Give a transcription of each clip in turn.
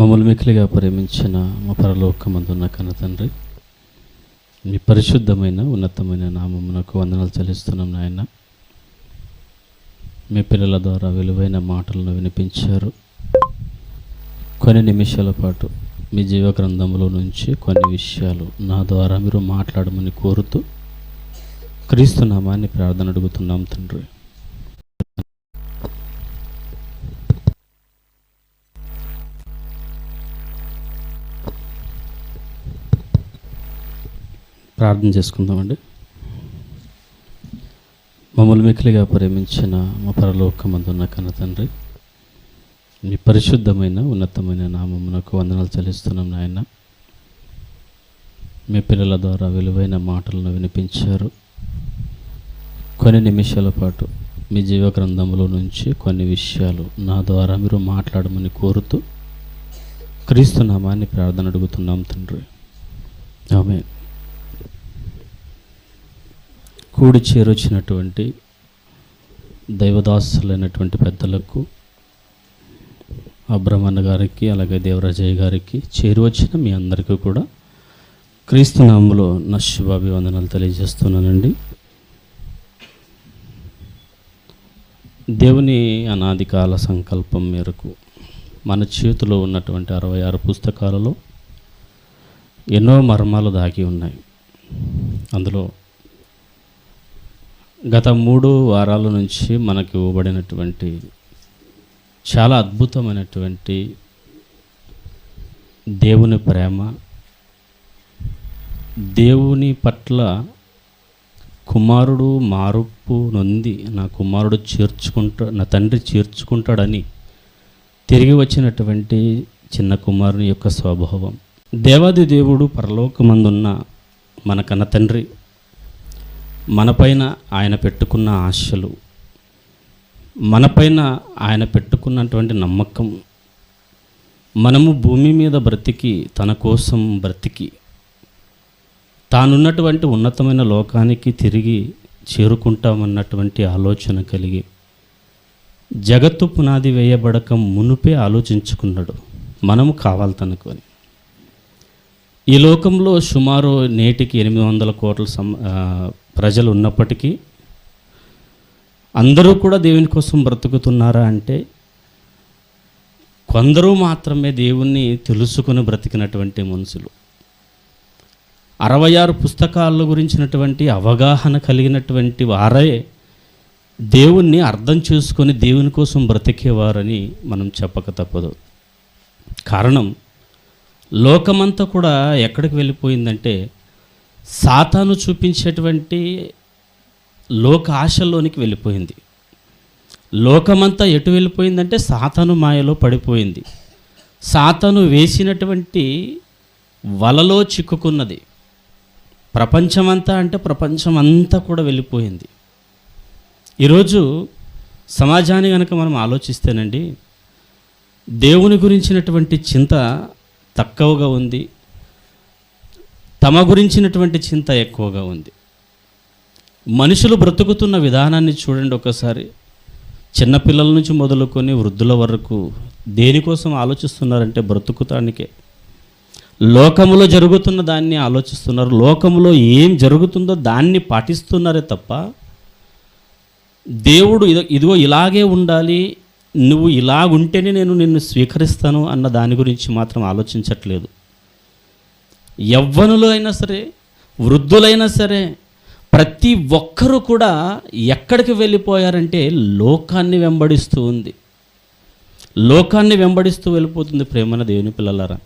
మమ్మల్ని మిక్కిలిగా ప్రేమించిన మా పరలోకమందున్న కన్న తండ్రి మీ పరిశుద్ధమైన ఉన్నతమైన నామమునకు వందనాలు చెల్లిస్తున్నాం నాయన. మీ పిల్లల ద్వారా విలువైన మాటలను వినిపించారు. కొన్ని నిమిషాల పాటు మీ జీవ గ్రంథంలో నుంచి కొన్ని విషయాలు నా ద్వారా మీరు మాట్లాడమని కోరుతూ క్రీస్తు నామాన్ని ప్రార్థన అడుగుతున్నాం తండ్రి. ప్రార్థన చేసుకుందామండి. మమ్మల్ని మిక్కిలిగా ప్రేమించిన మా పరలోకమందున్న కన్న తండ్రి మీ పరిశుద్ధమైన ఉన్నతమైన నామమునకు వందనాలు చెల్లిస్తున్నాం నాయన. మీ పిల్లల ద్వారా విలువైన మాటలను వినిపించారు. కొన్ని నిమిషాల పాటు మీ జీవ గ్రంథంలో నుంచి కొన్ని విషయాలు నా ద్వారా మీరు మాట్లాడమని కోరుతూ క్రీస్తు నామాన్ని ప్రార్థన అడుగుతున్నాం తండ్రి. ఆమె కూడి చేరొచ్చినటువంటి దైవదాసులైనటువంటి పెద్దలకు అబ్రహ్మన్న గారికి అలాగే దేవరాజయ్య గారికి చేరువచ్చిన మీ అందరికీ కూడా క్రీస్తు నామంలో నా శుభాభివందనాలు తెలియజేస్తున్నానండి. దేవుని అనాది కాల సంకల్పం మేరకు మన చేతిలో ఉన్నటువంటి అరవై ఆరు పుస్తకాలలో ఎన్నో మర్మాలు దాగి ఉన్నాయి. అందులో గత మూడు వారాల నుంచి మనకు ఇవ్వబడినటువంటి చాలా అద్భుతమైనటువంటి దేవుని ప్రేమ దేవుని పట్ల కుమారుడు మారుపు నొంది నా కుమారుడు చేర్చుకుంటా నా తండ్రి చేర్చుకుంటాడని తిరిగి వచ్చినటువంటి చిన్న కుమారుని యొక్క స్వభావం. దేవాది దేవుడు పరలోకమందున్న మన కన్న తండ్రి. మనపైన ఆయన పెట్టుకున్న ఆశలు మనపైన ఆయన పెట్టుకున్నటువంటి నమ్మకం మనము భూమి మీద బ్రతికి తన కోసం బ్రతికి తానున్నటువంటి ఉన్నతమైన లోకానికి తిరిగి చేరుకుంటామన్నటువంటి ఆలోచన కలిగి జగత్తు పునాది వేయబడక మునుపే ఆలోచించుకున్నాడు. మనము కావాలి తనకొని ఈ లోకంలో సుమారు నేటికి ఎనిమిది వందల కోట్ల సం ప్రజలు ఉన్నప్పటికీ అందరూ కూడా దేవుని కోసం బ్రతుకుతున్నారా అంటే కొందరు మాత్రమే దేవుణ్ణి తెలుసుకుని బ్రతికినటువంటి మనుషులు. అరవై ఆరు పుస్తకాల గురించినటువంటి అవగాహన కలిగినటువంటి వారే దేవుణ్ణి అర్థం చేసుకొని దేవుని కోసం బ్రతికేవారని మనం చెప్పక తప్పదు. కారణం లోకమంతా కూడా ఎక్కడికి వెళ్ళిపోయిందంటే సాతాను చూపించేటువంటి లోక ఆశల్లోనికి వెళ్ళిపోయింది. లోకమంతా ఎటు వెళ్ళిపోయిందంటే సాతాను మాయలో పడిపోయింది. సాతాను వేసినటువంటి వలలో చిక్కుకున్నది. ప్రపంచమంతా అంటే ప్రపంచం అంతా కూడా వెళ్ళిపోయింది. ఈరోజు సమాజాన్ని కనుక మనం ఆలోచిస్తేనండి దేవుని గురించినటువంటి చింత తక్కువగా ఉంది. తమ గురించినటువంటి చింత ఎక్కువగా ఉంది. మనుషులు బ్రతుకుతున్న విధానాన్ని చూడండి ఒకసారి. చిన్నపిల్లల నుంచి మొదలుకొని వృద్ధుల వరకు దేనికోసం ఆలోచిస్తున్నారంటే బ్రతుకుతానికే. లోకములో జరుగుతున్న దాన్ని ఆలోచిస్తున్నారు. లోకములో ఏం జరుగుతుందో దాన్ని పాటిస్తున్నారే తప్ప దేవుడు ఇదిగో ఇలాగే ఉండాలి నువ్వు ఇలాగుంటేనే నేను నిన్ను స్వీకరిస్తాను అన్న దాని గురించి మాత్రం ఆలోచించట్లేదు. యవ్వనులు అయినా సరే వృద్ధులైనా సరే ప్రతి ఒక్కరూ కూడా ఎక్కడికి వెళ్ళిపోయారంటే లోకాన్ని వెంబడిస్తూ ఉంది. లోకాన్ని వెంబడిస్తూ వెళ్ళిపోతుంది ప్రేమన దేవుని పిల్లలారా.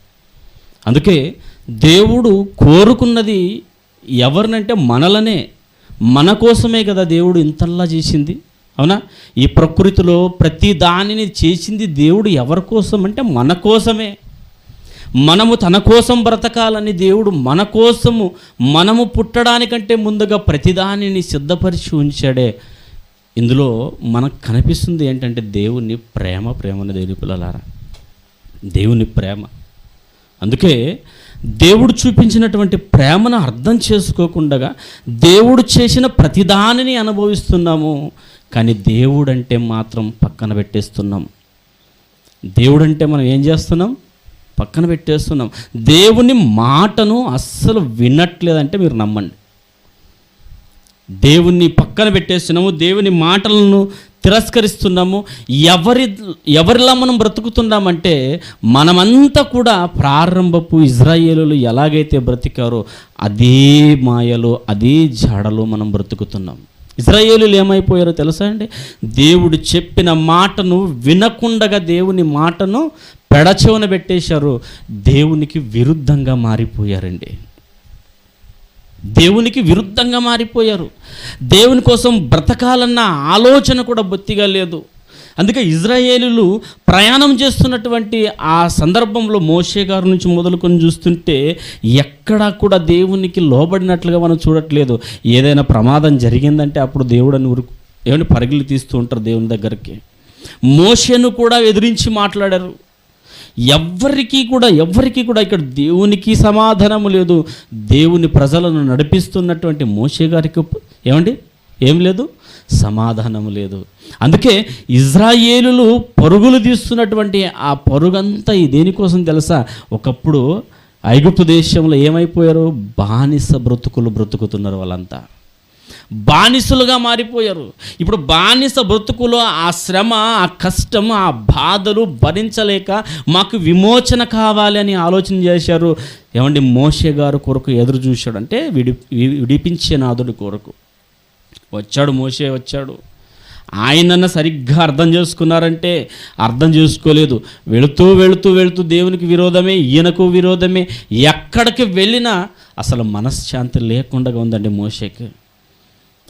అందుకే దేవుడు కోరుకున్నది ఎవరినంటే మనలనే మన కోసమే కదా దేవుడు ఇంతల్లా చేసింది. అవునా? ఈ ప్రకృతిలో ప్రతి దానిని చేసింది దేవుడు ఎవరి కోసం అంటే మన కోసమే. మనము తన కోసం బ్రతకాలని దేవుడు మన కోసము మనము పుట్టడానికంటే ముందుగా ప్రతిదానిని సిద్ధపరిచి ఉంచాడే. ఇందులో మనకు కనిపిస్తుంది ఏంటంటే దేవుని ప్రేమ ప్రేమని దేవుని పిల్లలారా. దేవుని ప్రేమ. అందుకే దేవుడు చూపించినటువంటి ప్రేమను అర్థం చేసుకోకుండా దేవుడు చేసిన ప్రతిదానిని అనుభవిస్తున్నాము కానీ దేవుడంటే మాత్రం పక్కన పెట్టేస్తున్నాం. దేవుడంటే మనం ఏం చేస్తున్నాం? పక్కన పెట్టేస్తున్నాం. దేవుని మాటను అస్సలు వినట్లేదంటే మీరు నమ్మండి. దేవుణ్ణి పక్కన పెట్టేస్తున్నాము దేవుని మాటలను తిరస్కరిస్తున్నాము ఎవరి ఎవరిలా మనం బ్రతుకుతున్నామంటే మనమంతా కూడా ప్రారంభపు ఇజ్రాయేలు ఎలాగైతే బ్రతికారో అదే మాయలో అదే జాడలో మనం బ్రతుకుతున్నాం. ఇజ్రాయేలీలు ఏమైపోయారో తెలుసా అండి? దేవుడు చెప్పిన మాటను వినకుండగా దేవుని మాటను పెడచెవున పెట్టేశారు. దేవునికి విరుద్ధంగా మారిపోయారండి. దేవునికి విరుద్ధంగా మారిపోయారు. దేవుని కోసం బ్రతకాలన్న ఆలోచన కూడా బొత్తిగా లేదు. అందుకే ఇజ్రాయేలులు ప్రయాణం చేస్తున్నటువంటి ఆ సందర్భంలో మోషే గారి నుంచి మొదలుకొని చూస్తుంటే ఎక్కడా కూడా దేవునికి లోబడినట్లుగా మనం చూడట్లేదు. ఏదైనా ప్రమాదం జరిగిందంటే అప్పుడు దేవుడు అని ఉరుకు ఏమని పరుగులు తీస్తూ ఉంటారు దేవుని దగ్గరికి. మోషేను కూడా ఎదిరించి మాట్లాడారు. ఎవ్వరికీ కూడా ఎవ్వరికీ కూడా ఇక్కడ దేవునికి సమాధానము లేదు. దేవుని ప్రజలను నడిపిస్తున్నటువంటి మోషే గారికి ఏమండి? ఏం లేదు? సమాధానం లేదు. అందుకే ఇజ్రాయేలులు పరుగులు తీస్తున్నటువంటి ఆ పరుగంతా దేనికోసం తెలుసా? ఒకప్పుడు ఐగుప్తు దేశంలో ఏమైపోయారు? బానిస బ్రతుకులు బ్రతుకుతున్నారు వాళ్ళంతా. బానిసలుగా మారిపోయారు. ఇప్పుడు బానిస బ్రతుకులో ఆ శ్రమ ఆ కష్టం ఆ బాధలు భరించలేక మాకు విమోచన కావాలి అని ఆలోచన చేశారు. ఏమండి? మోషే గారు కొరకు ఎదురు చూశాడు. అంటే విడి విడిపించే నాదుడి కొరకు. వచ్చాడు మోషే వచ్చాడు. ఆయనన్న సరిగ్గా అర్థం చేసుకున్నారంటే అర్థం చేసుకోలేదు. వెళుతూ వెళుతూ వెళుతూ దేవునికి విరోధమే ఈయనకు విరోధమే. ఎక్కడికి వెళ్ళినా అసలు మనశ్శాంతి లేకుండా ఉందండి మోషేకి.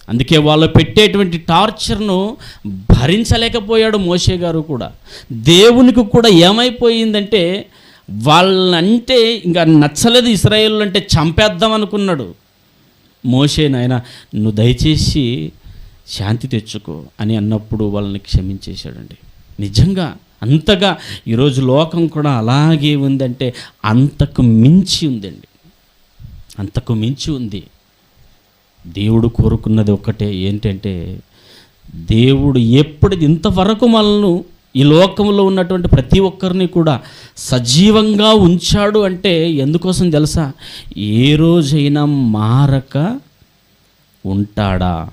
అందుకే వాళ్ళు పెట్టేటువంటి టార్చర్ను భరించలేకపోయాడు మోషే గారు కూడా. దేవునికి కూడా ఏమైపోయిందంటే వాళ్ళంటే ఇంకా నచ్చలేదు ఇస్రాయేల్ అంటే చంపేద్దాం అనుకున్నాడు. మోషే నాయన నువ్వు దయచేసి శాంతి తెచ్చుకో అని అన్నప్పుడు వాళ్ళని క్షమించేశాడండి. నిజంగా అంతగా ఈరోజు లోకం కూడా అలాగే ఉందంటే అంతకు మించి ఉందండి. అంతకు మించి ఉంది. దేవుడు కోరుకున్నది ఒక్కటే ఏంటంటే దేవుడు ఎప్పుడు ఇంతవరకు మనల్ని ఈ లోకంలో ఉన్నటువంటి ప్రతి ఒక్కరిని కూడా సజీవంగా ఉంచాడు అంటే ఎందుకోసం తెలుసా? ఏ రోజైనా మారక ఉంటాడా?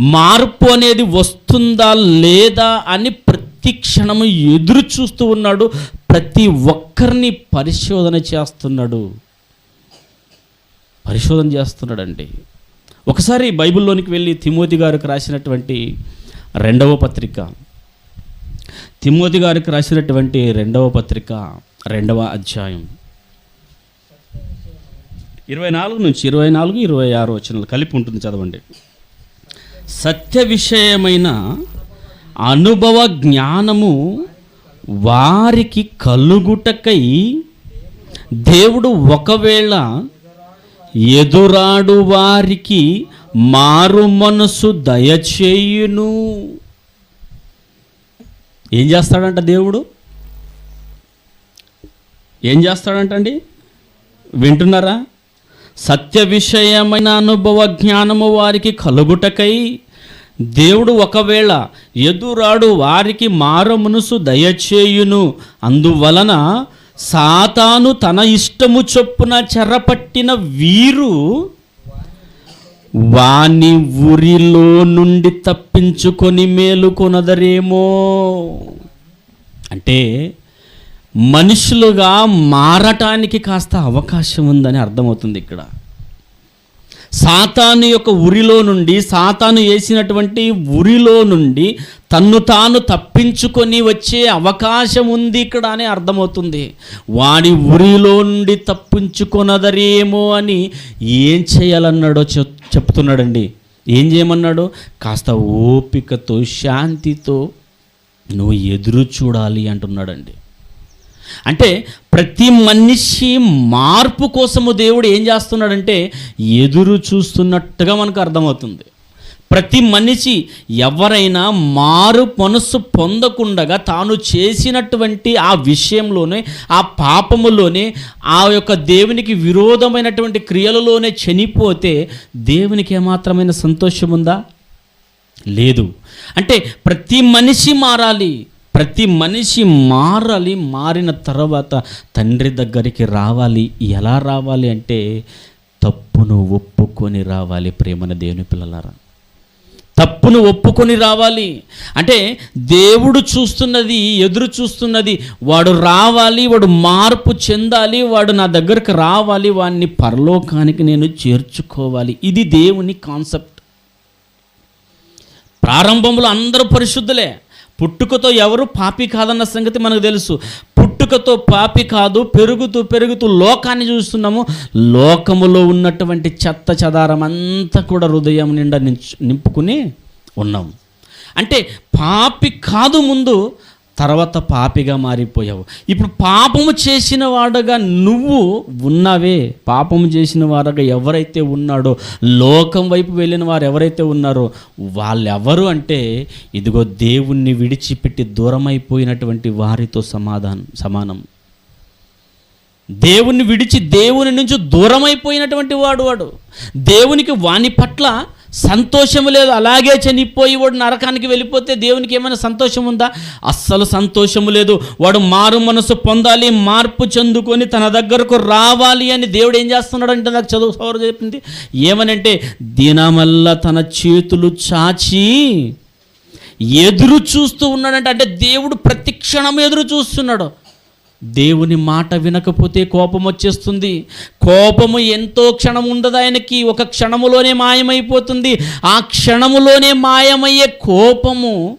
మార్పు అనేది వస్తుందా లేదా అని ప్రతి క్షణము ఎదురు చూస్తూ ఉన్నాడు. ప్రతి ఒక్కరిని పరిశోధన చేస్తున్నాడు. పరిశోధన చేస్తున్నాడండి. ఒకసారి బైబిల్లోనికి వెళ్ళి తిమోతి గారికి రాసినటువంటి రెండవ పత్రిక. తిమోతి గారికి రాసినటువంటి రెండవ పత్రిక రెండవ అధ్యాయం. ఇరవై నాలుగు నుంచి ఇరవై నాలుగు ఇరవై ఆరు వచనాలు కలిపి ఉంటుంది చదవండి. సత్య విషయమైన అనుభవ జ్ఞానము వారికి కలుగుటకై దేవుడు ఒకవేళ ఎదురాడు వారికి మారు మనసు దయచేయును. ఏం చేస్తాడంట దేవుడు? ఏం చేస్తాడంటండి? వింటున్నారా? సత్య విషయమైన అనుభవ జ్ఞానము వారికి కలుగుటకై దేవుడు ఒకవేళ ఎదురాడు వారికి మారమునుసు దయచేయును. అందువలన సాతాను తన ఇష్టము చొప్పున చెరపట్టిన వీరు వాని ఊరిలో నుండి తప్పించుకొని మేలుకొనదరేమో. అంటే మనుషులుగా మారటానికి కాస్త అవకాశం ఉందని అర్థమవుతుంది ఇక్కడ. సాతాను యొక్క ఉరిలో నుండి సాతాను వేసినటువంటి ఉరిలో నుండి తన్ను తాను తప్పించుకొని వచ్చే అవకాశం ఉంది ఇక్కడ అని అర్థమవుతుంది. వాడి ఉరిలో నుండి తప్పించుకొనదరేమో అని ఏం చేయాలన్నాడో చెప్ చెప్తున్నాడండి. ఏం చేయమన్నాడు? కాస్త ఓపికతో శాంతితో నువ్వు ఎదురు చూడాలి అంటున్నాడండి. అంటే ప్రతి మనిషి మార్పు కోసము దేవుడు ఏం చేస్తున్నాడంటే ఎదురు చూస్తున్నట్టుగా మనకు అర్థమవుతుంది. ప్రతి మనిషి ఎవరైనా మారు మనస్సు పొందకుండగా తాను చేసినటువంటి ఆ విషయంలోనే ఆ పాపములోనే ఆ యొక్క దేవునికి విరోధమైనటువంటి క్రియలలోనే చనిపోతే దేవునికి ఏమాత్రమైన సంతోషం ఉందా లేదు. అంటే ప్రతి మనిషి మారాలి. ప్రతి మనిషి మారాలి మారిన తర్వాత తండ్రి దగ్గరికి రావాలి. ఎలా రావాలి అంటే తప్పును ఒప్పుకొని రావాలి ప్రేమన దేవుని పిల్లలారా. తప్పును ఒప్పుకొని రావాలి. అంటే దేవుడు చూస్తున్నది ఎదురు చూస్తున్నది వాడు రావాలి వాడు మార్పు చెందాలి వాడు నా దగ్గరకు రావాలి వాడిని పరలోకానికి నేను చేర్చుకోవాలి. ఇది దేవుని కాన్సెప్ట్. ప్రారంభంలో అందరూ పరిశుద్ధులే. పుట్టుకతో ఎవరు పాపి కాదన్న సంగతి మనకు తెలుసు. పుట్టుకతో పాపి కాదు పెరుగుతూ పెరుగుతూ లోకాన్ని చూస్తున్నాము. లోకములో ఉన్నటువంటి చెత్త చెదారం అంతా కూడా హృదయం నిండా నించు- నింపుకుని ఉన్నాం అంటే పాపి కాదు ముందు తర్వాత పాపిగా మారిపోయావు. ఇప్పుడు పాపము చేసిన వాడుగా నువ్వు ఉన్నావే. పాపము చేసిన వాడగా ఎవరైతే ఉన్నాడో లోకం వైపు వెళ్ళిన వారు ఎవరైతే ఉన్నారో వాళ్ళెవరు అంటే ఇదిగో దేవుణ్ణి విడిచిపెట్టి దూరమైపోయినటువంటి వారితో సమాధానం సమానం. దేవుణ్ణి విడిచి దేవుని నుంచి దూరమైపోయినటువంటి వాడు వాడు. దేవునికి వాని పట్ల సంతోషము లేదు అలాగే చనిపోయి వాడు నరకానికి వెళ్ళిపోతే దేవునికి ఏమైనా సంతోషం ఉందా? అస్సలు సంతోషము లేదు. వాడు మారు మనసు పొందాలి మార్పు చెందుకొని తన దగ్గరకు రావాలి అని దేవుడు ఏం చేస్తున్నాడు అంటే నాకు చదువు సౌరు చెప్పింది. ఏమనంటే దినమల్లా తన చేతులు చాచి ఎదురు చూస్తూ ఉన్నాడంటే అంటే దేవుడు ప్రతి క్షణం ఎదురు చూస్తున్నాడు. దేవుని మాట వినకపోతే కోపం వచ్చేస్తుంది. కోపము ఎంతో క్షణం ఉండదు ఆయనకి. ఒక క్షణములోనే మాయమైపోతుంది. ఆ క్షణములోనే మాయమయ్యే కోపము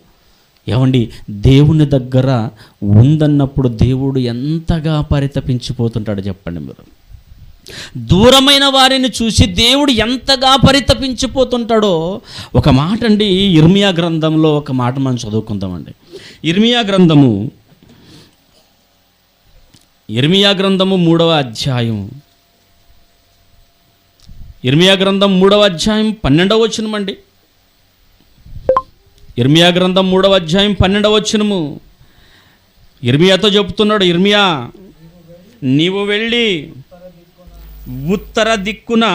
ఏమండి? దేవుని దగ్గర ఉందన్నప్పుడు దేవుడు ఎంతగా పరితపించిపోతుంటాడు చెప్పండి మీరు. దూరమైన వారిని చూసి దేవుడు ఎంతగా పరితపించిపోతుంటాడో ఒక మాట అండి. ఇర్మియా గ్రంథంలో ఒక మాట మనం చదువుకుందామండి. ఇర్మియా గ్రంథము ఇర్మియా గ్రంథము మూడవ అధ్యాయం ఇర్మియా గ్రంథం మూడవ అధ్యాయం పన్నెండవ వచ్చినమండి ఇర్మియా గ్రంథం మూడవ అధ్యాయం పన్నెండవ వచనము. ఇర్మియాతో చెప్తున్నాడు ఇర్మియా నీవు వెళ్ళి ఉత్తర దిక్కున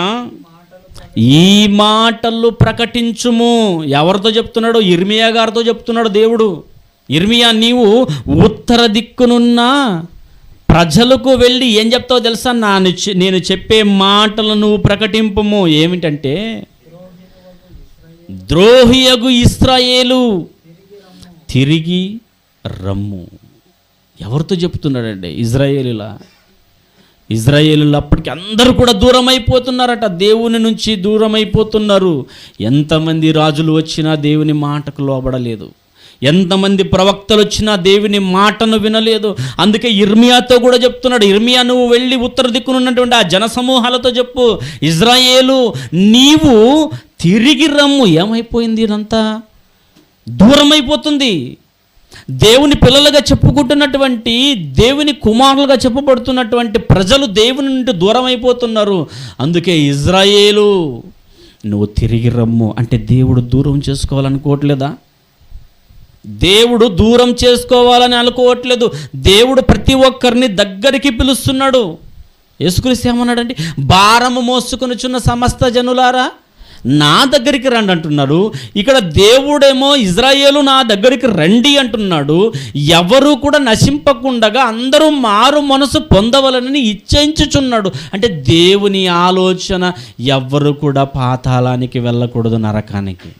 ఈ మాటలు ప్రకటించుము. ఎవరితో చెప్తున్నాడు? ఇర్మియా గారితో చెప్తున్నాడు దేవుడు. ఇర్మియా నీవు ఉత్తర దిక్కునున్నా ప్రజలకు వెళ్ళి ఏం చెప్తావో తెలుసా? నా నేను చెప్పే మాటలు నువ్వు ప్రకటింపము. ఏమిటంటే ద్రోహియగు ఇస్రాయేలు తిరిగి రమ్ము. ఎవరితో చెప్తున్నాడండి ఇజ్రాయేలులా? ఇజ్రాయేలు అప్పటికి అందరూ కూడా దూరం అయిపోతున్నారట దేవుని నుంచి దూరం అయిపోతున్నారు ఎంతమంది రాజులు వచ్చినా దేవుని మాటకు లోబడలేదు. ఎంతమంది ప్రవక్తలు వచ్చినా దేవుని మాటను వినలేదు. అందుకే ఇర్మియాతో కూడా చెప్తున్నాడు ఇర్మియా నువ్వు వెళ్ళి ఉత్తర దిక్కునున్నటువంటి ఆ జనసమూహాలతో చెప్పు. ఇజ్రాయేలు నీవు తిరిగి రమ్ము. ఏమైపోయింది ఇదంతా? దూరం అయిపోతుంది దేవుని పిల్లలుగా చెప్పుకుంటున్నటువంటి దేవుని కుమారులుగా చెప్పబడుతున్నటువంటి ప్రజలు దేవుని నుండి దూరం అయిపోతున్నారు అందుకే ఇజ్రాయేలు నువ్వు తిరిగి రమ్ము. అంటే దేవుడు దూరం చేసుకోవాలనుకోవట్లేదా? దేవుడు దూరం చేసుకోవాలని అనుకోవట్లేదు. దేవుడు ప్రతి ఒక్కరిని దగ్గరికి పిలుస్తున్నాడు. యేసుక్రీస్తు ఏమన్నాడండి భారము మోసుకొనుచున్న సమస్త జనులారా నా దగ్గరికి రండి అంటున్నాడు. ఇక్కడ దేవుడేమో ఇజ్రాయేలు నా దగ్గరికి రండి అంటున్నాడు. ఎవరు కూడా నశింపకుండగా అందరూ మారు మనసు పొందవలనని ఇచ్చించుచున్నాడు అంటే దేవుని ఆలోచన ఎవ్వరు కూడా పాతాళానికి వెళ్ళకూడదు నరకానికి.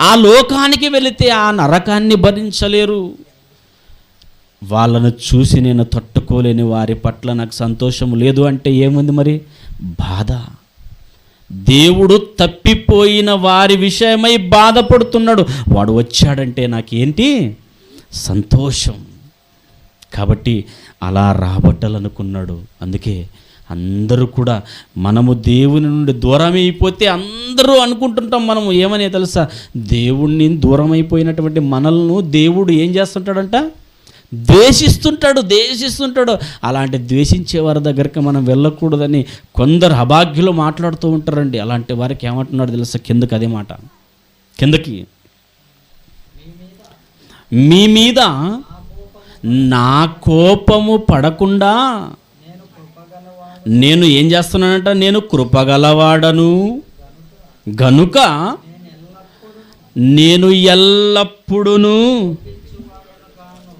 ఆ లోకానికి వెళితే ఆ నరకాన్ని భరించలేరు. వాళ్ళను చూసి నేను తట్టుకోలేని వారి పట్ల నాకు సంతోషం లేదు అంటే ఏముంది మరి? బాధ. దేవుడు తప్పిపోయిన వారి విషయమై బాధపడుతున్నాడు. వాడు వచ్చాడంటే నాకేంటి? సంతోషం. కాబట్టి అలా రాబట్టాలనుకున్నాడు. అందుకే అందరూ కూడా మనము దేవుని నుండి దూరం అయిపోతే అందరూ అనుకుంటుంటాం మనము ఏమని తెలుసా? దేవుణ్ణి దూరం అయిపోయినటువంటి మనల్ని దేవుడు ఏం చేస్తుంటాడంట? ద్వేషిస్తుంటాడు ద్వేషిస్తుంటాడు. అలాంటి ద్వేషించే వారి దగ్గరికి మనం వెళ్ళకూడదని కొందరు అభాగ్యులు మాట్లాడుతూ ఉంటారండి. అలాంటి వారికి ఏమంటున్నాడు తెలుసా? కిందకి అదే మాట. కిందకి. మీ మీద నా కోపము పడకుండా నేను ఏం చేస్తున్నానంట? నేను కృపగలవాడను. గనుక నేను ఎల్లప్పుడూ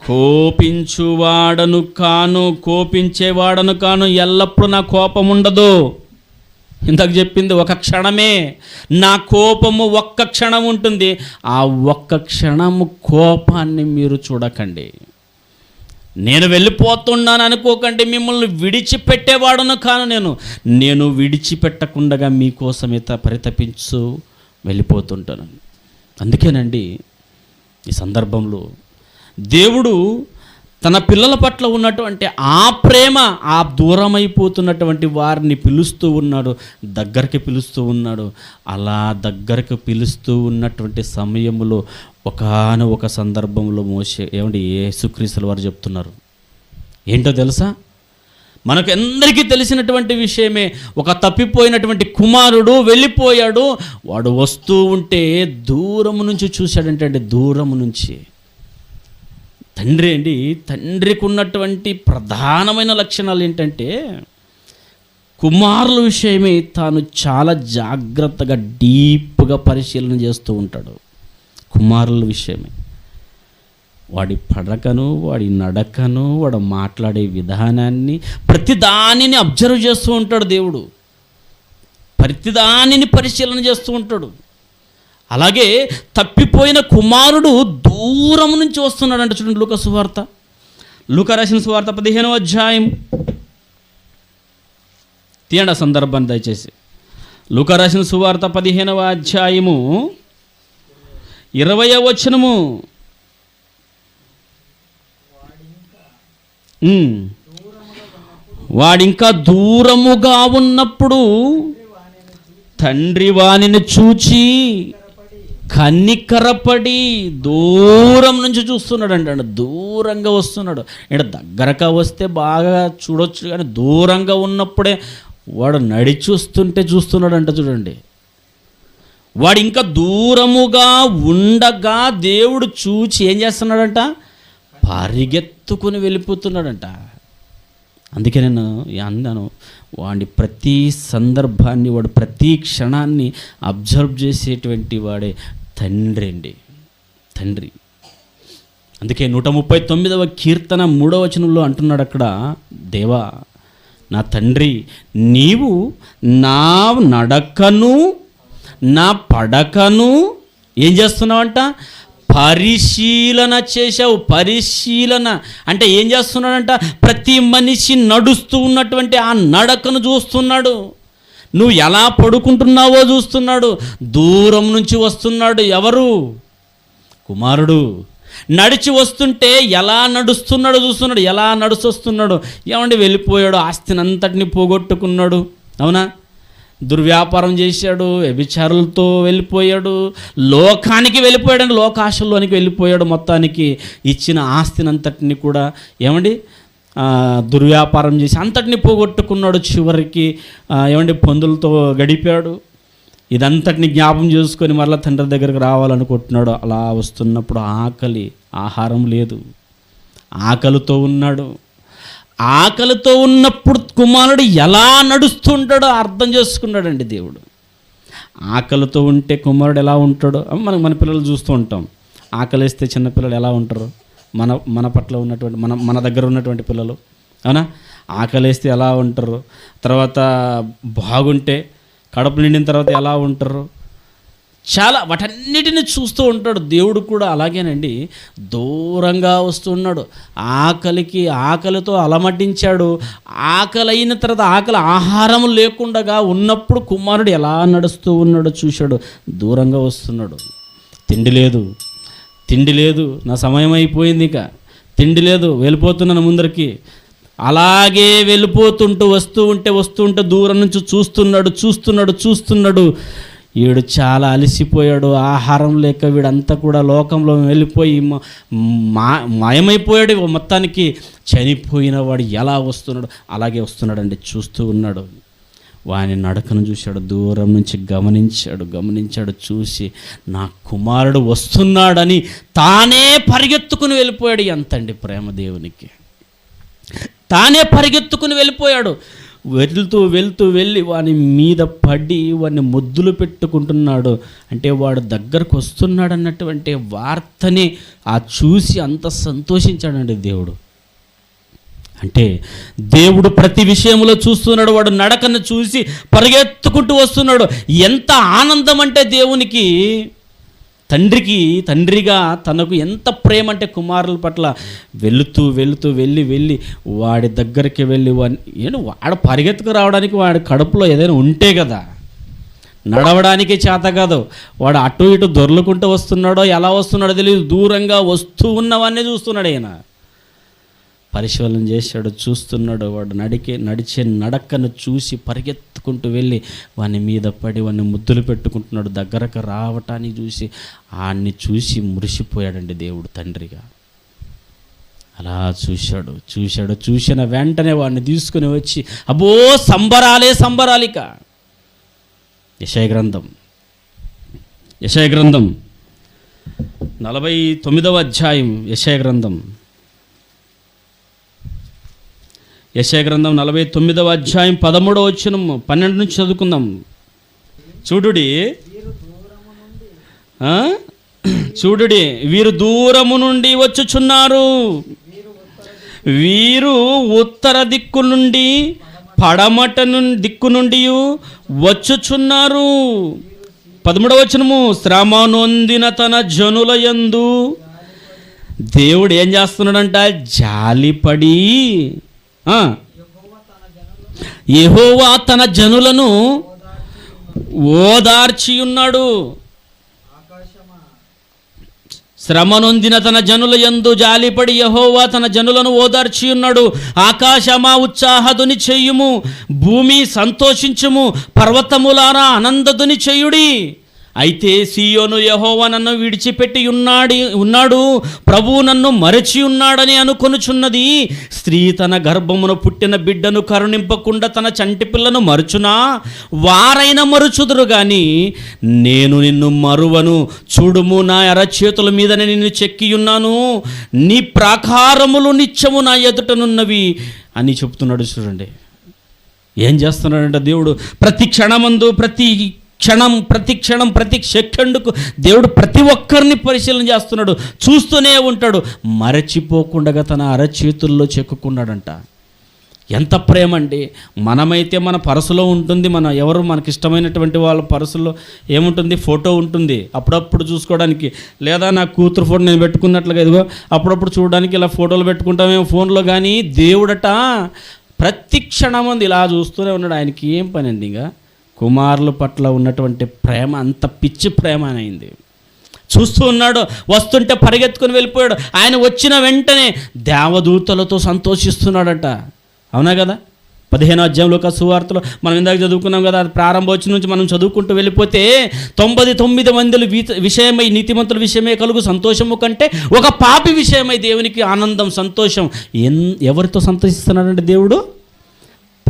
కోపించువాడను కాను కోపించేవాడను కాను ఎల్లప్పుడూ నా కోపం ఉండదు ఇందాక చెప్పింది ఒక క్షణమే. నా కోపము ఒక్క క్షణం ఉంటుంది. ఆ ఒక్క క్షణము కోపాన్ని మీరు చూడకండి. నేను వెళ్ళిపోతున్నాను అనుకోకండి మిమ్మల్ని విడిచిపెట్టేవాడును కాను నేను. నేను విడిచిపెట్టకుండా మీకోసం ఇత పరితపించు వెళ్ళిపోతుంటాను. అందుకేనండి ఈ సందర్భంలో దేవుడు తన పిల్లల పట్ల ఉన్నటువంటి ఆ ప్రేమ ఆ దూరమైపోతున్నటువంటి వారిని పిలుస్తూ ఉన్నాడు దగ్గరికి పిలుస్తూ ఉన్నాడు. అలా దగ్గరికి పిలుస్తూ ఉన్నటువంటి సమయంలో ఒకనొక ఒక సందర్భంలో మోసే ఏమండి? యేసుక్రీస్తుల వారు చెప్తున్నారు. ఏంటో తెలుసా? మనకు అందరికీ తెలిసినటువంటి విషయమే ఒక తప్పిపోయినటువంటి కుమారుడు వెళ్ళిపోయాడు వాడు వస్తూ ఉంటే దూరం నుంచి చూశాడంటే అండి దూరం నుంచి. తండ్రి అండి తండ్రికి ఉన్నటువంటి ప్రధానమైన లక్షణాలు ఏంటంటే కుమారుల విషయమే తాను చాలా జాగ్రత్తగా డీప్గా పరిశీలన చేస్తూ ఉంటాడు. కుమారుల విషయమే. వాడి పడకను వాడి నడకను వాడు మాట్లాడే విధానాన్ని ప్రతిదానిని అబ్జర్వ్ చేస్తూ ఉంటాడు దేవుడు. ప్రతిదానిని పరిశీలన చేస్తూ ఉంటాడు. అలాగే తప్పిపోయిన కుమారుడు దూరం నుంచి వస్తున్నాడంట చూడండి లూక సువార్త లూక రాసిన సువార్త పదిహేనవ అధ్యాయం. తీయండి ఆ సందర్భాన్ని దయచేసి. లూక రాసిన సువార్త పదిహేనవ అధ్యాయము. ఇరవై వచనము. వాడింకా దూరముగా ఉన్నప్పుడు తండ్రి వానిని చూచి కన్నికరపడి దూరం నుంచి చూస్తున్నాడు అంట దూరంగా వస్తున్నాడు. అంటే దగ్గరగా వస్తే బాగా చూడొచ్చు కానీ దూరంగా ఉన్నప్పుడే వాడు నడిచి వస్తుంటే చూస్తున్నాడు అంట చూడండి. వాడు ఇంకా దూరముగా ఉండగా దేవుడు చూచి ఏం చేస్తున్నాడంట? పరిగెత్తుకుని వెళ్ళిపోతున్నాడంట. అందుకే నేను అందాను వాడి ప్రతి సందర్భాన్ని వాడు ప్రతి క్షణాన్ని అబ్జర్వ్ చేసేటువంటి వాడే తండ్రి అండి. తండ్రి. అందుకే నూట ముప్పై తొమ్మిదవ కీర్తన మూడవ వచనంలో అంటున్నాడు అక్కడ దేవా నా తండ్రి నీవు నా నడకను నా పడకను ఏం చేస్తున్నావంట? పరిశీలన చేశావు పరిశీలన. అంటే ఏం చేస్తున్నాడంట? ప్రతి మనిషి నడుస్తూ ఉన్నటువంటి ఆ నడకను చూస్తున్నాడు. నువ్వు ఎలా పడుకుంటున్నావో చూస్తున్నాడు. దూరం నుంచి వస్తున్నాడు ఎవరు? కుమారుడు. నడిచి వస్తుంటే ఎలా నడుస్తున్నాడో చూస్తున్నాడు ఎలా నడుచొస్తున్నాడు. ఏమండి వెళ్ళిపోయాడు ఆస్తిని అంతటిని పోగొట్టుకున్నాడు. అవునా? దుర్వ్యాపారం చేశాడు వ్యభిచారులతో వెళ్ళిపోయాడు లోకానికి వెళ్ళిపోయాడు లోకాశల్లోనికి వెళ్ళిపోయాడు మొత్తానికి. ఇచ్చిన ఆస్తిని అంతటిని కూడా ఏమండి? దుర్వ్యాపారం చేసి అంతటిని పోగొట్టుకున్నాడు చివరికి. ఏమండి? పందులతో గడిపాడు. ఇదంతటిని జ్ఞాపం చేసుకొని మరలా తండ్రి దగ్గరికి రావాలనుకుంటున్నాడు. అలా వస్తున్నప్పుడు ఆకలి ఆహారం లేదు. ఆకలితో ఉన్నాడు. ఆకలితో ఉన్నప్పుడు కుమారుడు ఎలా నడుస్తుంటాడో అర్థం చేసుకున్నాడండి దేవుడు. ఆకలితో ఉంటే కుమారుడు ఎలా ఉంటాడో మనం మన పిల్లలు చూస్తూ ఉంటాం. ఆకలిస్తే చిన్నపిల్లలు ఎలా ఉంటారు? మన మన పట్ల ఉన్నటువంటి మన మన దగ్గర ఉన్నటువంటి పిల్లలు. అవునా? ఆకలిస్తే ఎలా ఉంటారు? తర్వాత బాగుంటే కడుపు నిండిన తర్వాత ఎలా ఉంటారు? చాలా వాటన్నిటిని చూస్తూ ఉంటాడు. దేవుడు కూడా అలాగేనండి. దూరంగా వస్తున్నాడు ఆకలికి ఆకలితో అలమటించాడు. ఆకలి అయిన తర్వాత ఆకలి ఆహారం లేకుండా ఉన్నప్పుడు కుమారుడు ఎలా నడుస్తూ ఉన్నాడో చూశాడు. దూరంగా వస్తున్నాడు. తిండి లేదు. తిండి లేదు. నా సమయం అయిపోయింది ఇక. తిండి లేదు. వెళ్ళిపోతున్నాను ముందరికి. అలాగే వెళ్ళిపోతుంటూ వస్తూ ఉంటే వస్తూ ఉంటే దూరం నుంచి చూస్తున్నాడు చూస్తున్నాడు చూస్తున్నాడు. వీడు చాలా అలసిపోయాడు. ఆహారం లేక వీడంతా కూడా లోకంలో వెళ్ళిపోయి మా మాయమైపోయాడు. మొత్తానికి చనిపోయిన వాడు ఎలా వస్తున్నాడు? అలాగే వస్తున్నాడండి. చూస్తూ ఉన్నాడు. వాని నడకను చూశాడు. దూరం నుంచి గమనించాడు. గమనించాడు. చూసి నా కుమారుడు వస్తున్నాడని తానే పరిగెత్తుకుని వెళ్ళిపోయాడు. ఎంతండి ప్రేమ దేవునికి. తానే పరిగెత్తుకుని వెళ్ళిపోయాడు. వెళ్తూ వెళ్తూ వెళ్ళి వాని మీద పడి వాడిని ముద్దులు పెట్టుకుంటున్నాడు. అంటే వాడు దగ్గరకు వస్తున్నాడు అన్నటువంటి వార్తని ఆ చూసి అంత సంతోషించాడండి దేవుడు. అంటే దేవుడు ప్రతి విషయంలో చూస్తున్నాడు వాడు నడకను చూసి పరిగెత్తుకుంటూ వస్తున్నాడు. ఎంత ఆనందం అంటే దేవునికి తండ్రికి తండ్రిగా తనకు ఎంత ప్రేమ అంటే కుమారుల పట్ల వెళుతూ వెళుతూ వెళ్ళి వెళ్ళి వాడి దగ్గరికి వెళ్ళి వాడిని వాడు పరిగెత్తుకు రావడానికి వాడి కడుపులో ఏదైనా ఉంటే కదా. నడవడానికి చేత కాదు. వాడు అటు ఇటు దొర్లుకుంటూ వస్తున్నాడో ఎలా వస్తున్నాడో తెలియదు దూరంగా వస్తూ ఉన్నవన్నీ చూస్తున్నాడు ఆయన పరిశీలన చేశాడు చూస్తున్నాడు. వాడు నడికే నడిచే నడకను చూసి పరిగెత్తు పరిగెత్తుకుంటూ వెళ్ళి వాని మీద పడి వాడిని ముద్దులు పెట్టుకుంటున్నాడు దగ్గరకు రావటానికి చూసి ఆన్ని చూసి మురిసిపోయాడండి దేవుడు తండ్రిగా. అలా చూశాడు చూశాడు చూసిన వెంటనే వాడిని తీసుకుని వచ్చి అబ్బో సంబరాలే సంబరాలిక. యశయ గ్రంథం. యశయ గ్రంథం. నలభై తొమ్మిదవ అధ్యాయం యశయ గ్రంథం యశయ గ్రంథం నలభై తొమ్మిదవ అధ్యాయం పదమూడవ వచ్చిన పన్నెండు నుంచి చదువుకుందాం. చూడుడి. చూడుడి. వీరు దూరము నుండి వచ్చుచున్నారు. వీరు ఉత్తర దిక్కు నుండి పడమట నుండి దిక్కు నుండి వచ్చుచున్నారు. పదమూడవ వచనము శ్రమ నొందిన తన జనుల యందు దేవుడు ఏం చేస్తున్నాడంట? జాలిపడి యెహోవా తన జనులను ఓదార్చి ఉన్నాడు శ్రమ నొందిన తన జనుల యందు జాలిపడి యహోవా తన జనులను ఓదార్చి ఉన్నాడు ఆకాశమా ఉత్సాహదుని చెయ్యుము భూమి సంతోషించుము పర్వతములారా ఆనందదుని చెయ్యుడి అయితే సియోను యహోవా నన్ను విడిచిపెట్టి ఉన్నాడి ఉన్నాడు. ప్రభువు నన్ను మరచి ఉన్నాడని అనుకొనుచున్నది. స్త్రీ తన గర్భమును పుట్టిన బిడ్డను కరుణింపకుండా తన చంటి పిల్లను మరుచునా? వారైన మరుచుదురు గాని నేను నిన్ను మరువను. చూడుము నా ఎరచేతుల మీదనే నిన్ను చెక్కియున్నాను నీ ప్రాకారములు నిత్యము నా ఎదుటనున్నవి అని చెప్తున్నాడు చూడండి. ఏం చేస్తున్నాడంటే దేవుడు? ప్రతి క్షణమందు ప్రతి క్షణం ప్రతి క్షణం ప్రతి సెకండ్కు దేవుడు ప్రతి ఒక్కరిని పరిశీలన చేస్తున్నాడు. చూస్తూనే ఉంటాడు. మరచిపోకుండా తన అరచేతుల్లో చెక్కుకున్నాడంట. ఎంత ప్రేమ అండి మనమైతే మన పరసులో ఉంటుంది. మన ఎవరు మనకి ఇష్టమైనటువంటి వాళ్ళ పరసులో ఏముంటుంది? ఫోటో ఉంటుంది. అప్పుడప్పుడు చూసుకోవడానికి. లేదా నా కూతురు ఫోటో నేను పెట్టుకున్నట్లుగా ఇదిగో అప్పుడప్పుడు చూడడానికి ఇలా ఫోటోలు పెట్టుకుంటామేమో ఫోన్లో కానీ దేవుడట. ప్రతి క్షణం ఉంది. ఇలా చూస్తూనే ఉన్నాడు. ఆయనకి ఏం పని అండి ఇంకా? కుమారుల పట్ల ఉన్నటువంటి ప్రేమ అంత పిచ్చి ప్రేమ అని అయింది. చూస్తూ ఉన్నాడు వస్తుంటే పరిగెత్తుకుని వెళ్ళిపోయాడు. ఆయన వచ్చిన వెంటనే దేవదూతలతో సంతోషిస్తున్నాడట. అవునా కదా? పదిహేను అధ్యాయంలో ఒక సువార్తలో మనం ఇందాక చదువుకున్నాం కదా అది ప్రారంభోత్సవం నుంచి మనం చదువుకుంటూ వెళ్ళిపోతే తొంభై తొమ్మిది మందుల విషయమై నీతిమంతుల విషయమే కలుగు సంతోషము కంటే ఒక పాపి విషయమై దేవునికి ఆనందం సంతోషం. ఎన్ ఎవరితో సంతోషిస్తున్నాడంటే దేవుడు?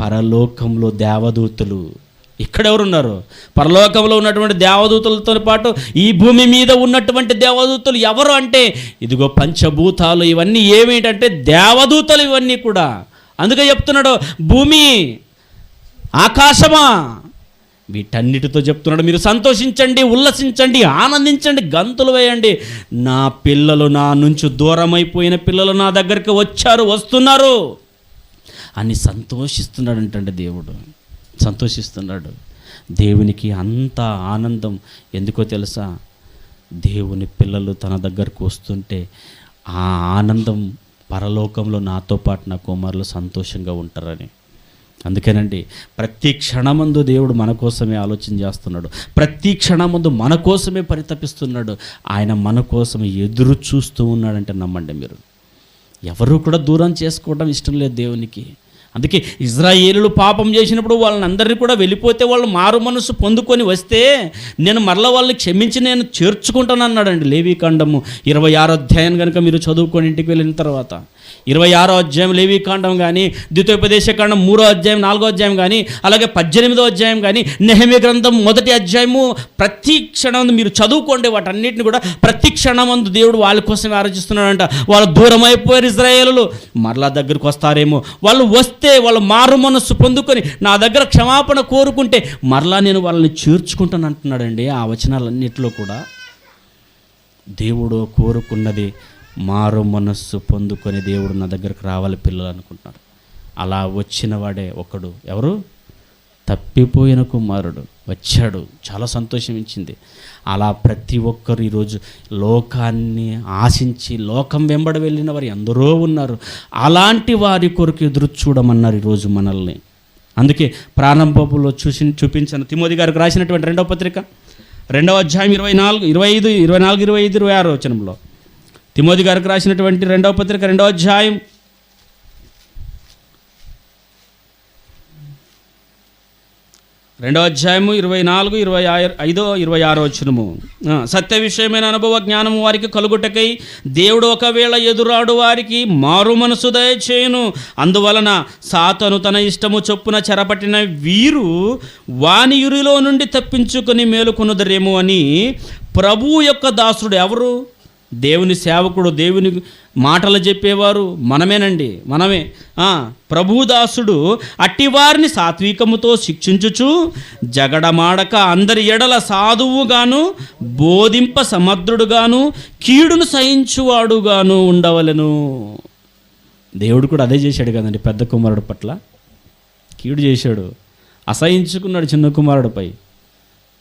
పరలోకంలో దేవదూతలు. ఇక్కడెవరున్నారు? పరలోకంలో ఉన్నటువంటి దేవదూతలతో పాటు ఈ భూమి మీద ఉన్నటువంటి దేవదూతలు ఎవరు అంటే? ఇదిగో పంచభూతాలు ఇవన్నీ ఏమిటంటే దేవదూతలు ఇవన్నీ కూడా. అందుకే చెప్తున్నాడు భూమి ఆకాశమా? వీటన్నిటితో చెప్తున్నాడు మీరు సంతోషించండి ఉల్లసించండి ఆనందించండి గంతులు వేయండి. నా పిల్లలు నా నుంచి దూరమైపోయిన పిల్లలు నా దగ్గరికి వచ్చారు వస్తున్నారు అని సంతోషిస్తున్నాడంటండి దేవుడు. సంతోషిస్తున్నాడు. దేవునికి అంత ఆనందం ఎందుకో తెలుసా? దేవుని పిల్లలు తన దగ్గరకు వస్తుంటే ఆ ఆనందం పరలోకంలో నాతో పాటు నా కుమారులు సంతోషంగా ఉంటారని. అందుకేనండి ప్రతి క్షణమందు దేవుడు మన కోసమే ఆలోచన చేస్తున్నాడు. ప్రతి క్షణమందు మన కోసమే పరితపిస్తున్నాడు. ఆయన మన కోసం ఎదురు చూస్తూ ఉన్నాడంటే నమ్మండి మీరు. ఎవరు కూడా దూరం చేసుకోవడం ఇష్టం లేదు దేవునికి. అందుకే ఇజ్రాయేలులు పాపం చేసినప్పుడు వాళ్ళని అందరినీ కూడా వెళ్ళిపోతే వాళ్ళు మారు మనసు పొందుకొని వస్తే నేను మరల వాళ్ళని క్షమించి నేను చేర్చుకుంటాను అన్నాడండి లేవీకాండము ఇరవై ఆరు అధ్యాయం కనుక మీరు చదువుకొని ఇంటికి వెళ్ళిన తర్వాత. ఇరవై ఆరో అధ్యాయం లేవీకాండం కానీ ద్వితోపదేశకాండం మూడో అధ్యాయం నాలుగో అధ్యాయం కానీ అలాగే పద్దెనిమిదో అధ్యాయం కానీ నెహమి గ్రంథం మొదటి అధ్యాయము ప్రతి క్షణం మీరు చదువుకోండి వాటన్నిటిని కూడా ప్రతి క్షణమందు దేవుడు వాళ్ళ కోసం ఆలోచిస్తున్నాడంట వాళ్ళు దూరం అయిపోయారు ఇజ్రాయేలు మరలా దగ్గరికి వస్తారేమో. వాళ్ళు వస్తే వాళ్ళు మారు మనస్సు పొందుకొని నా దగ్గర క్షమాపణ కోరుకుంటే మరలా నేను వాళ్ళని చేర్చుకుంటాను అంటున్నాడండి ఆ వచనాలన్నిటిలో కూడా. దేవుడు కోరుకున్నది మారు మనస్సు పొందుకొని దేవుడు నా దగ్గరకు రావాలి పిల్లలు అనుకుంటున్నాడు అలా వచ్చిన వాడే ఒకడు. ఎవరు? తప్పిపోయిన కుమారుడు. వచ్చాడు. చాలా సంతోషం ఇచ్చింది అలా ప్రతి ఒక్కరు ఈరోజు లోకాన్ని ఆశించి లోకం వెంబడి వెళ్ళిన వారు ఎందరో ఉన్నారు. అలాంటి వారి కొరకు ఎదురు చూడమన్నారు ఈరోజు మనల్ని. అందుకే ప్రారంభపులో చూసి చూపించిన. తిమోది గారికి రాసినటువంటి రెండవ పత్రిక రెండవ అధ్యాయం ఇరవై నాలుగు ఇరవై ఐదు ఇరవై నాలుగు ఇరవై ఐదు ఇరవై ఆరు వచనంలో. తిమోది గారికి రాసినటువంటి రెండవ పత్రిక రెండవ అధ్యాయం. రెండవ అధ్యాయము ఇరవై నాలుగు ఇరవై ఆరు ఐదో ఇరవై ఆరో వచ్చినము సత్య విషయమైన అనుభవ జ్ఞానము వారికి కలుగుటకై దేవుడు ఒకవేళ ఎదురాడు వారికి మారు మనసు దయచేయును. అందువలన సాతను తన ఇష్టము చొప్పున చెరపట్టిన వీరు వాని యురిలో నుండి తప్పించుకుని మేలుకొనుదరేమో అని ప్రభువు యొక్క దాసుడు ఎవరు? దేవుని సేవకుడు దేవుని మాటలు చెప్పేవారు మనమేనండి మనమే. ప్రభుదాసుడు అట్టివారిని సాత్వికముతో శిక్షించుచు జగడమాడక అందరి ఎడల సాధువుగాను బోధింప సమర్థుడుగాను కీడును సహించువాడుగాను ఉండవలను. దేవుడు కూడా అదే చేశాడు కదండి పెద్ద కుమారుడు పట్ల. కీడు చేశాడు అసహించుకున్నాడు చిన్న కుమారుడిపై.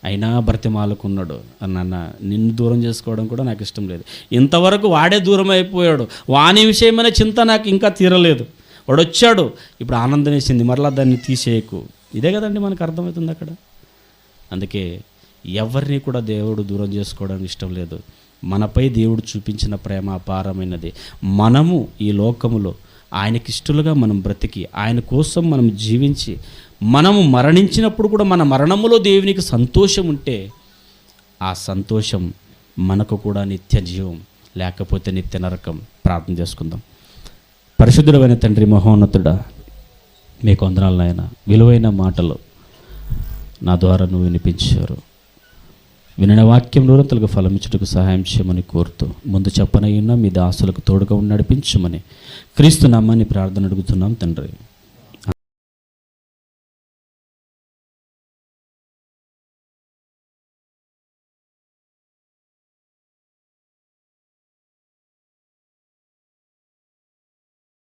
అయినా బ్రతిమాలకున్నాడు నాన్న నిన్ను దూరం చేసుకోవడం కూడా నాకు ఇష్టం లేదు. ఇంతవరకు వాడే దూరం అయిపోయాడు. వాని విషయమైన చింత నాకు ఇంకా తీరలేదు. వాడు వచ్చాడు ఇప్పుడు ఆనందం వేసింది. మరలా దాన్ని తీసేయకు. ఇదే కదండి మనకు అర్థమవుతుంది అక్కడ. అందుకే ఎవరిని కూడా దేవుడు దూరం చేసుకోవడానికి ఇష్టం లేదు. మనపై దేవుడు చూపించిన ప్రేమ అపారమైనది. మనము ఈ లోకములో ఆయనకిష్టలుగా మనం బ్రతికి ఆయన కోసం మనం జీవించి మనము మరణించినప్పుడు కూడా మన మరణములో దేవునికి సంతోషం ఉంటే ఆ సంతోషం మనకు కూడా నిత్య జీవం లేకపోతే నిత్య నరకం. ప్రార్థన చేసుకుందాం. పరిశుద్ధుడమైన తండ్రి మహోన్నతుడా మీకు వందనాలు నాయన. విలువైన మాటలు నా ద్వారా నువ్వు వినిపించారు. వినిన వాక్యం నూరంతలకు ఫలమిచ్చుటకు సహాయం చేయమని కోరుతూ ముందు చెప్పనయ్యున్నా మీ దాసులకు తోడుగా ఉండి నడిపించమని క్రీస్తు నమ్మని ప్రార్థన అడుగుతున్నాం తండ్రి.